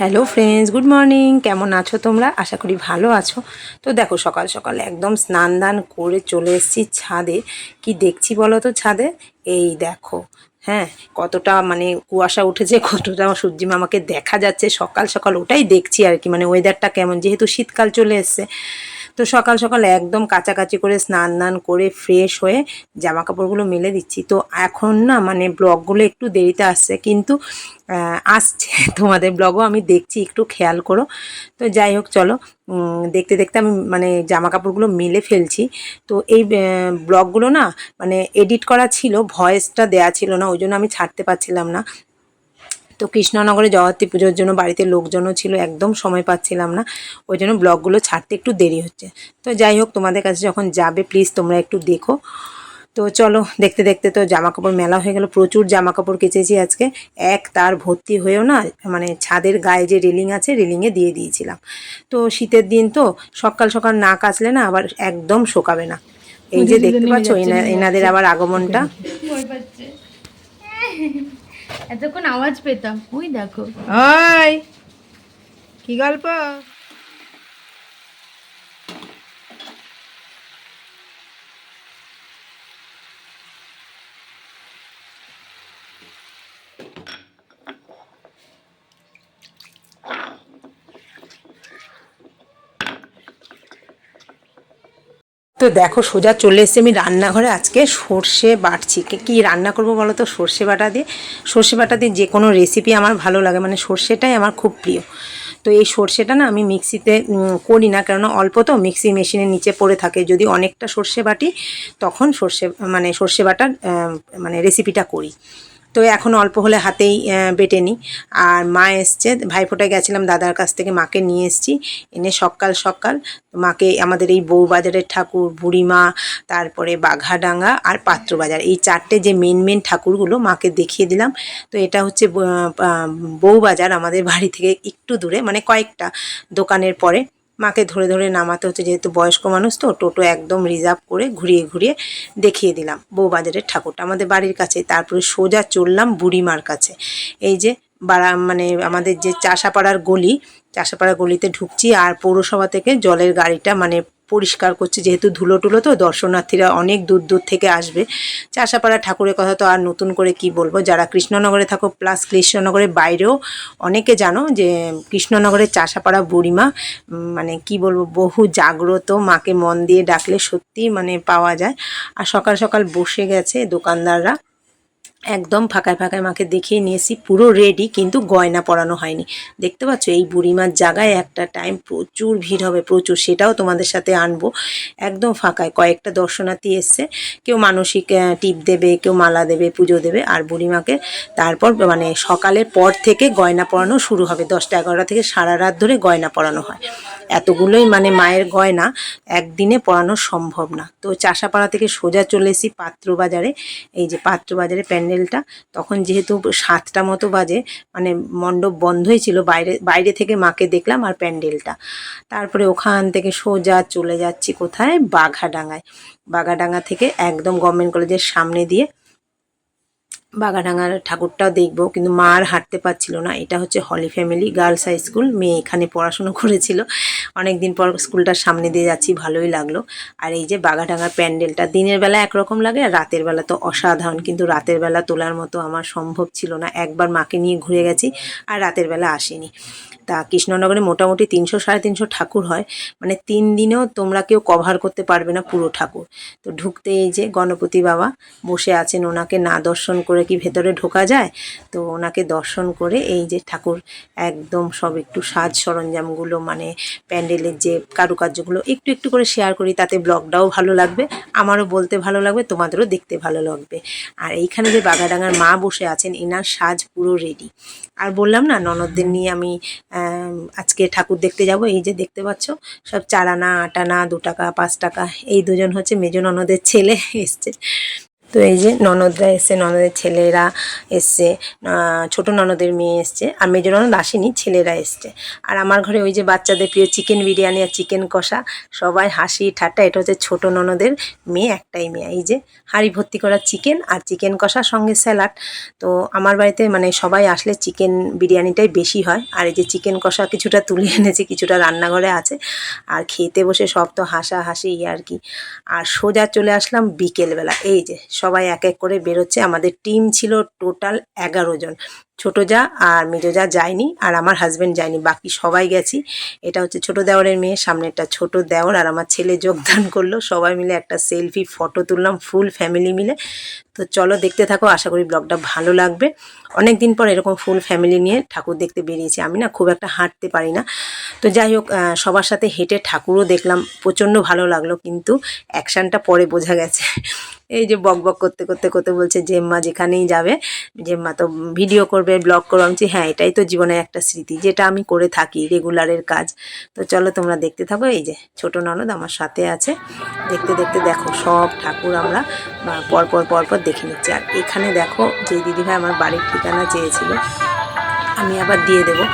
Hello friends good morning কেমন আছো তোমরা? আশা করি ভালো আছো। তো দেখো, সকাল সকাল একদম স্নান দান করে চলে এসেছি ছাদে। কি দেখছি বলো তো ছাদে? এই দেখো হ্যাঁ কতটা মানে কুয়াশা উঠেছে, কতটা সূর্যি মামাকে দেখা যাচ্ছে। সকাল সকাল ওটাই দেখছি আর কি মানে ওয়েদারটা কেমন। যেহেতু শীতকাল চলে এসছে। তো সকাল সকাল একদম কাছাকাছি করে স্নান দান করে ফ্রেশ হয়ে জামা কাপড়গুলো মেলে দিচ্ছি। তো এখন না মানে ব্লগগুলো একটু দেরিতে আসছে, কিন্তু আসছে। তোমাদের ব্লগও আমি দেখছি, একটু খেয়াল করো। তো যাই হোক, চলো দেখতে দেখতে আমি মানে জামা কাপড়গুলো মেলে ফেলছি। তো এই ব্লগগুলো না মানে এডিট করা ছিল ভয়েসটা দেয়া ছিল না, ওই জন্য আমি ছাড়তে পারছিলাম না। তো কৃষ্ণনগরে জগত্রী পুজোর জন্য বাড়িতে লোকজনও ছিল একদম সময় পাচ্ছিলাম না। ওই জন্য ব্লগগুলো ছাড়তে একটু দেরি হচ্ছে। তো যাই হোক তোমাদের কাছে যখন যাবে প্লিজ তোমরা একটু দেখো। তো চলো দেখতে দেখতে তো জামা কাপড় মেলা হয়ে গেল। প্রচুর জামা কাপড় কেচেছি আজকে। এক তার ভর্তি হয়েও না মানে ছাদের গায়ে যে রেলিং আছে রেলিংয়ে দিয়ে দিয়েছিলাম। তো শীতের দিন তো সকাল সকাল না কাচলে না আবার একদম শোকাবে না। এই যে দেখতে পাচ্ছ এনাদের আবার আগমনটা। এতক্ষণ আওয়াজ পেতাম। ওই দেখো। কি গল্প? তো দেখো, সোজা চলে এসেছি আমি রান্নাঘরে। আজকে সর্ষে বাটছি। কি রান্না করব বলো তো? সর্ষে বাটা দিয়ে। সর্ষে বাটা দিয়ে যে কোনো রেসিপি আমার ভালো লাগে। মানে সর্ষেটাই আমার খুব প্রিয়। তো এই সর্ষেটা না আমি মিক্সিতে করি না। কেননা অল্প তো, মিক্সি মেশিনের নিচে পড়ে থাকে। যদি অনেকটা সর্ষে বাটি, তখন সর্ষে মানে সর্ষে বাটার মানে রেসিপিটা করি। তো এখন অল্প হলে হাতেই বেটে নিই। আর মা এসছে ভাইফোঁটায় গেছিলাম দাদার কাছ থেকে, মাকে নিয়ে এসেছি। এনে সকাল সকাল মাকে আমাদের এই বউবাজারের ঠাকুর, বুড়িমা, তারপরে বাঘাডাঙ্গা আর পাত্রবাজার। এই চারটে যে মেন মেন ঠাকুরগুলো মাকে দেখিয়ে দিলাম। তো এটা হচ্ছে বউবাজার আমাদের বাড়ি থেকে একটু দূরে মানে কয়েকটা দোকানের পরে। মাকে ধরে ধরে নামাতে হচ্ছে, যেহেতু বয়স্ক মানুষ তো, টোটো একদম রিজার্ভ করে ঘুরিয়ে ঘুরিয়ে দেখিয়ে দিলাম বউবাজারের ঠাকুরটা। আমাদের বাড়ির কাছে, তারপরে সোজা চললাম বুড়িমার কাছে। এই যে বাড়া মানে আমাদের যে চাষাপাড়ার গলি চাষাপাড়া গলিতে ঢুকছি, আর পৌরসভা থেকে জলের গাড়িটা মানে পরিষ্কার করছে, যেহেতু ধুলো টুলো তো দর্শনার্থীরা অনেক দূর দূর থেকে আসবে। চাষাপাড়া ঠাকুরের কথা তো আর নতুন করে কি বলব? যারা কৃষ্ণনগরে থাকো প্লাস কৃষ্ণনগরের বাইরেও অনেকে জানো যে কৃষ্ণনগরের চাষাপাড়া বুড়িমা মানে কি বলব, বহু জাগ্রত, মাকে মন দিয়ে ডাকলে সত্যি মানে পাওয়া যায়। আর সকাল সকাল বসে গেছে দোকানদাররা। একদম ফাঁকায় ফাঁকায় মাকে দেখিয়ে নিয়েছি, পুরো রেডি কিন্তু গয়না পরানো হয়নি। দেখতে পাচ্ছ, এই বুড়িমার জায়গায় একটা টাইম প্রচুর ভিড় হবে, প্রচুর, সেটাও তোমাদের সাথে আনব। একদম ফাঁকায়, কয়েকটা দর্শনার্থী এসছে, কেউ মানসিক টিপ দেবে, কেউ মালা দেবে, পুজো দেবে, আর বুড়িমাকে তারপর মানে সকালের পর থেকে গয়না পরানো শুরু হবে, দশটা এগারোটা থেকে সারা রাত ধরে গয়না পরানো হয়। এতগুলোই মানে মায়ের গয়না, একদিনে পরানো সম্ভব না। তো চাষাপাড়া থেকে সোজা চলে এসেছি পাত্রবাজারে, এই যে পাত্রবাজারে প্যান্ডেলটা তখন যেহেতু সাতটা মতো বাজে মানে মণ্ডপ বন্ধই ছিল, বাইরে বাইরে থেকে মাকে দেখলাম আর প্যান্ডেলটা। তারপরে ওখান থেকে সোজা চলে যাচ্ছি কোথায়? বাঘাডাঙ্গায়। বাঘাডাঙ্গা থেকে একদম গভর্নমেন্ট কলেজের সামনে দিয়ে বাগাডাঙ্গার ঠাকুরটাও দেখব, কিন্তু মা আর হাঁটতে পারছিল না। এটা হচ্ছে holy family, girls high school. মেয়ে এখানে পড়াশুনো করেছিল। অনেক দিন পর স্কুলটার সামনে দিয়ে যাচ্ছি, ভালোই লাগল। আর এই যে বাগাডাঙ্গার প্যান্ডেলটা, দিনের বেলা একরকম লাগে আর রাতের বেলা তো অসাধারণ। কিন্তু রাতের বেলা তোলার মতো আমার সম্ভব ছিল না। একবার মাকে নিয়ে ঘুরে গেছি আর রাতের বেলা আসিনি। তা কৃষ্ণনগরে মোটামুটি তিনশো, সাড়ে তিনশো ঠাকুর হয়। মানে তিন দিনেও তোমরা কেউ কভার করতে পারবে না পুরো ঠাকুর। তো ঢুকতে এই যে গণপতি বাবা বসে আছেন, ওনাকে না দর্শন করে কি ভেতরে ঢোকা যায়? তো ওনাকে দর্শন করে এই যে ঠাকুর একদম সব একটু সাজ সরঞ্জামগুলো মানে প্যান্ডেলের যে কারুকার্যগুলো একটু একটু করে শেয়ার করি, তাতে ব্লগটাও ভালো লাগবে, আমারও বলতে ভালো লাগবে, তোমাদেরও দেখতে ভালো লাগবে। আর এইখানে যে বাগাডাঙ্গার মা বসে আছেন, এনার সাজ পুরো রেডি আর বললাম না, ননদদের নিয়ে আমি আজকে ঠাকুর দেখতে যাব, এই যে দেখতে পাচ্ছ, সব চার আনা আট আনা দু টাকা, পাঁচ টাকা, এই দুজন হচ্ছে মেজ ননদের ছেলে এসছে। তো এই যে ননদরা এসছে, ননদের ছেলেরা এসছে ছোট ননদের মেয়ে এসছে, আর মেজো ননদ আসেনি, ছেলেরা এসছে। আর আমার ঘরে ওই যে বাচ্চাদের প্রিয় চিকেন বিরিয়ানি আর চিকেন কষা, সবাই হাসি ঠাট্টা, এটা হচ্ছে ছোট ননদের মেয়ে, একটাই মেয়ে। এই যে হাঁড়ি ভর্তি করা চিকেন আর চিকেন কষার সঙ্গে স্যালাড তো আমার বাড়িতে মানে সবাই আসলে চিকেন বিরিয়ানিটাই বেশি হয়। আর এই যে চিকেন কষা কিছুটা তুলে এনেছি, কিছুটা রান্নাঘরে আছে। আর খেতে বসে সব তো হাসাহাসি আর কি। আর সোজা চলে আসলাম বিকেলবেলা। এই যে সবাই এক এক করে বেরোচ্ছে। আমাদের টিম ছিল টোটাল এগারো জন। ছোট যা আর মেজো যা যায়নি আর আমার হাজব্যান্ড যায়নি, বাকি সবাই গেছি। এটা হচ্ছে ছোট দেওরের মেয়ে সামনে একটা ছোট দেওর আর আমার ছেলে যোগদান করল। সবাই মিলে একটা সেলফি ফটো তুললাম ফুল ফ্যামিলি মিলে। তো চলো দেখতে থাকো, আশা করি ব্লগটা ভালো লাগবে। অনেক দিন পর এরকম ফুল ফ্যামিলি নিয়ে ঠাকুর দেখতে বেরিয়েছি। আমি না খুব একটা হাঁটতে পারি না। তো যাই হোক সবার সাথে হেঁটে ঠাকুরও দেখলাম, প্রচণ্ড ভালো লাগল কিন্তু অ্যাকশানটা পরে বোঝা গেছে। এই যে বক বক করতে করতে করতে বলছে, জেম্মা যেখানেই যাবে, জেম্মা তো ভিডিও করবে। ব্লগ করব আমি হ্যাঁ এটাই তো জীবনের একটা স্মৃতি যেটা আমি করে থাকি রেগুলারের কাজ। তো চলো তোমরা দেখতে থাকো, এই যে ছোট ননদ আমার সাথে আছে। দেখতে দেখতে দেখো সব ঠাকুর আমরা পরপর পরপর দেখে নিচ্ছি। আর এখানে দেখো যে দিদিভাই আমার বাড়ির ঠিকানা চেয়েছিল, আমি আবার দিয়ে দেবো।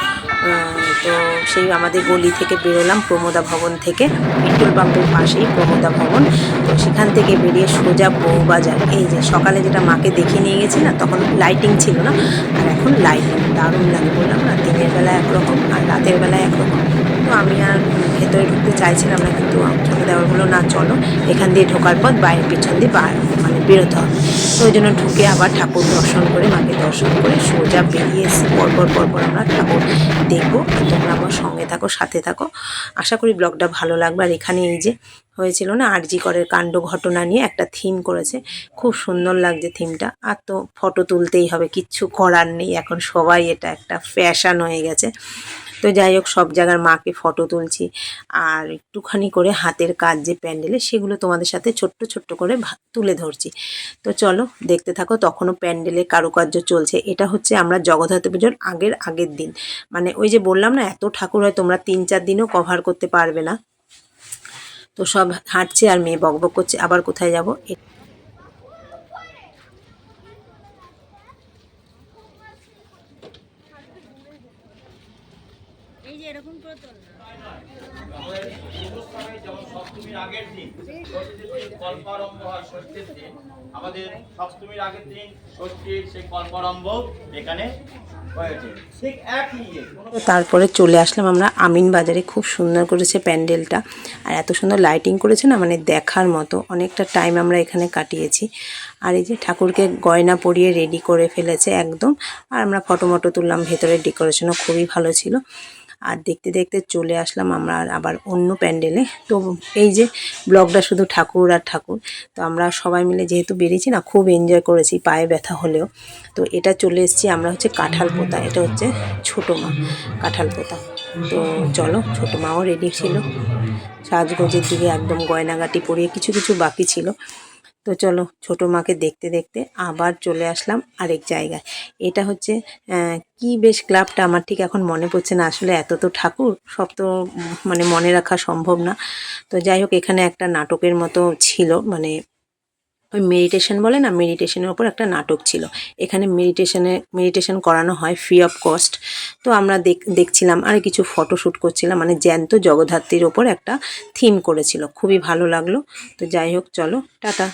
তো সেই আমাদের গলি থেকে বেরোলাম প্রমোদা ভবন থেকে, পেট্রোল পাম্পের পাশেই প্রমোদা ভবন। তো সেখান থেকে বেরিয়ে সোজা বউবাজার এই যে সকালে যেটা মাকে দেখিয়ে নিয়ে গেছি না, তখন লাইটিং ছিল না, আর এখন লাইটিং দারুণ লাগে বললাম না, দিনের বেলা একরকম আর রাতের বেলা একরকম। তো আমি আর ভেতরে ঢুকতে চাইছিলাম না, কিন্তু ছোটো দেওয়ারগুলো না, চলো। এখান দিয়ে ঢোকার পর বাইরের পিছন দিয়ে মানে বেরোতে হবে তো ওই জন্য ঢুকে আবার ঠাকুর দর্শন করে, মাকে দর্শন করে সোজা বেরিয়ে এসে পরপর পরপর আমরা ঠাকুর দেখব। তোমরা আমার সঙ্গে থাকো, সাথে থাকো। আশা করি ব্লগটা ভালো লাগবে। আর এখানে এই যে হয়েছিল না আরজি করের কাণ্ড ঘটনা নিয়ে একটা থিম করেছে। খুব সুন্দর লাগছে থিমটা আর তো ফটো তুলতেই হবে, কিচ্ছু করার নেই। এখন সবাই এটা একটা ফ্যাশন হয়ে গেছে। তো যাই হোক, সব জায়গার মাকে ফটো তুলছি। আর একটুখানি করে হাতের কাজ যে প্যান্ডেলে সেগুলো তোমাদের সাথে ছোট্ট ছোট্ট করে তুলে ধরছি। তো চলো, দেখতে থাকো, তখনও প্যান্ডেলে কারুকার্য চলছে। এটা হচ্ছে আমরা জগদ্ধাত্রী পুজোর আগের আগের দিন। মানে ওই যে বললাম না, এত ঠাকুর হয়, তোমরা তিন চার দিনও কভার করতে পারবে না। তো সব হাঁটছে আর মেয়ে বকবক করছে, আবার কোথায় যাব? কল্পারম্ভ হয় ষষ্ঠীর দিন আমাদের সপ্তমীর আগের দিন ষষ্ঠীর সেই কল্পারম্ভ এখানে তারপরে চলে আসলাম আমরা আমিন বাজারে। খুব সুন্দর করেছে প্যান্ডেলটা। আর এত সুন্দর লাইটিং করেছে না মানে দেখার মতো। অনেকটা টাইম আমরা এখানে কাটিয়েছি। আর এই যে ঠাকুরকে গয়না পরিয়ে রেডি করে ফেলেছে একদম। আর আমরা ফটো মটো তুললাম, ভেতরের ডেকোরেশনও খুবই ভালো ছিল। আর দেখতে দেখতে চলে আসলাম আমরা আবার অন্য প্যান্ডেলে। তো এই যে ব্লগটা শুধু ঠাকুর আর ঠাকুর, তো আমরা সবাই মিলে যেহেতু বেরিয়েছি না, খুব এনজয় করেছি পায়ে ব্যথা হলেও। তো এটা চলে এসেছি আমরা হচ্ছে কাঁঠাল পোতা, এটা হচ্ছে ছোটো মা, কাঁঠাল পোতা। তো চলো, ছোটো মাও রেডি ছিল। সাজগোজের দিকে একদম গয়নাগাটি পরিয়ে কিছু কিছু বাকি ছিল। তো চলো ছোট মাকে দেখতে দেখতে আবার চলে আসলাম আরেক জায়গায়। এটা হচ্ছে কি বেশ ক্লাবটা আমার ঠিক এখন মনে পড়ছে না। আসলে এত তো ঠাকুর, সব তো মানে মনে রাখা সম্ভব না। তো যাই হোক, এখানে একটা নাটকের মতো ছিল মানে ওই মেডিটেশন বলে না মেডিটেশনের ওপর একটা নাটক ছিল। এখানে মেডিটেশনে মেডিটেশন করানো হয় ফ্রি অফ কস্ট তো আমরা দেখ, দেখছিলাম আর কিছু ফটো শ্যুট করছিলাম মানে জ্যান্ত জগদ্ধাত্রীর ওপর একটা থিম করেছিল। খুবই ভালো লাগল। তো যাই হোক, চলো, টাটা।